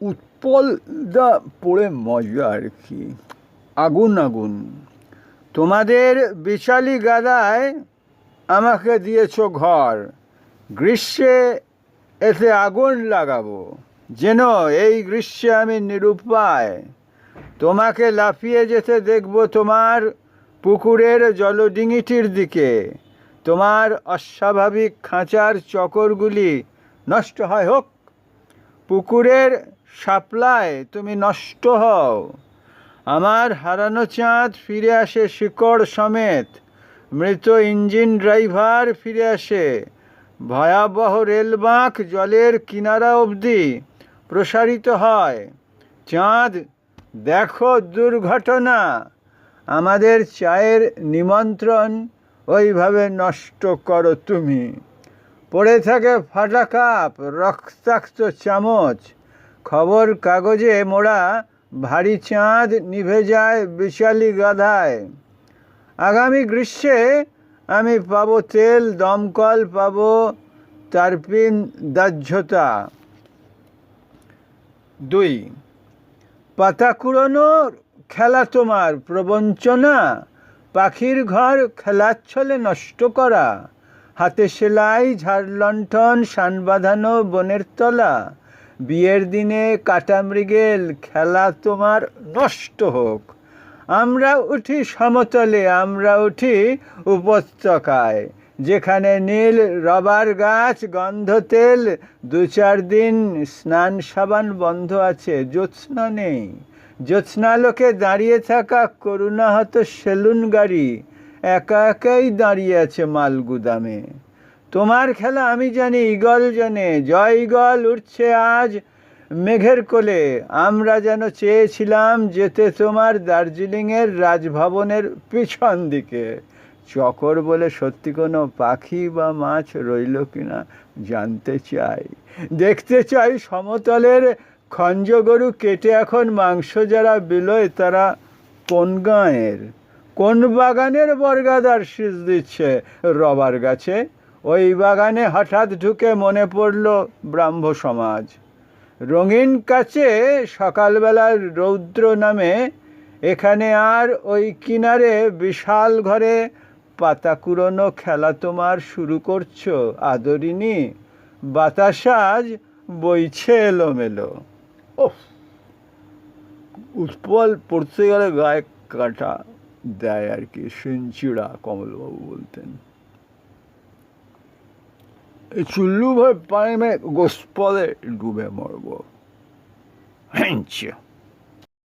উৎপলদা পড়ে মজা আর কি। আগুন আগুন। তোমাদের বিশালী গাদায় আমাকে দিয়েছ ঘর। গ্রীষ্মে এতে আগুন লাগাবো। যেন এই গ্রীষ্মে আমি নিরুপায়। তোমাকে লাফিয়ে যেতে দেখব তোমার পুকুরের জলডিঙিটির দিকে। তোমার অস্বাভাবিক খাঁচার চকরগুলি নষ্ট হয় হোক। পুকুরের সাপ্লায় তুমি নষ্ট হও। আমার হারানো চাঁদ ফিরে আসে শিকড় সমেত। মৃত ইঞ্জিন ড্রাইভার ফিরে আসে। ভয়াবহ রেলবাঁক জলের কিনারা অবধি প্রসারিত হয়। চাঁদ, দেখো দুর্ঘটনা। আমাদের চায়ের নিমন্ত্রণ ওইভাবে নষ্ট করো তুমি। পড়ে থাকে ফাটা কাপ, রক্তাক্ত চামচ। খবর কাগজে মোড়া ভারী চাঁদ নিভে যায় বিশালী গাধায়। আগামী গ্রীষ্মে আমি পাবো তেল, দমকল, পাবো তারপিন দাহ্যতা। দুই, পাতা কুড়োনোর খেলা তোমার, প্রবঞ্চনা, পাখির ঘর খেলার ছলে নষ্ট করা, হাতে সেলাই, ঝাড় লণ্ঠন সান বাঁধানো, বনের তলা বিয়ের দিনে কাটা মৃগেল, খেলা তোমার নষ্ট হোক। আমরা উঠি সমতলে, আমরা উঠি উপত্যকায়। যেখানে নীল রবার গাছ, গন্ধ তেল, দু চার দিন স্নান সাবান বন্ধ আছে, জ্যোৎস্না নেই। জ্যোৎস্নালোকে দাঁড়িয়ে থাকা করুণাহত সেলুন গাড়ি, একা একাই দাঁড়িয়ে আছে মাল গুদামে তোমার খেলা আমি জানি ইগল জানে। জয় ইগল উঠছে আজ মেঘের কোলে। আমরা যেন চেয়েছিলাম যেতে তোমার দার্জিলিংয়ের রাজভবনের পিছন দিকে। চকর বলে সত্যি কোনো পাখি বা মাছ রইল কিনা জানতে চাই। দেখতে চাই সমতলের খঞ্জ গরু কেটে এখন মাংস যারা বিলোয় তারা কোন গাঁয়ের? কোন বাগানের বর্গাদার শীষ দিচ্ছে? রবার গাছে ওই বাগানে হঠাৎ ঢুকে মনে পড়ল ব্রাহ্ম সমাজ। রঙিন কাছে সকালবেলার রৌদ্র নামে এখানে আর ওই কিনারে বিশাল ঘরে পাতা কুড়োনো খেলা তোমার শুরু করছ আদরিনী বাতাসাজ বইছে এলোমেলো। ও উৎপল পড়তে গেলে গায়ে কাটা দেয় আর কি, সেঞ্চুড়া কমলবাবু বলতেন। चुल्लू भर पानी में घुसपौधे डूबे मर वो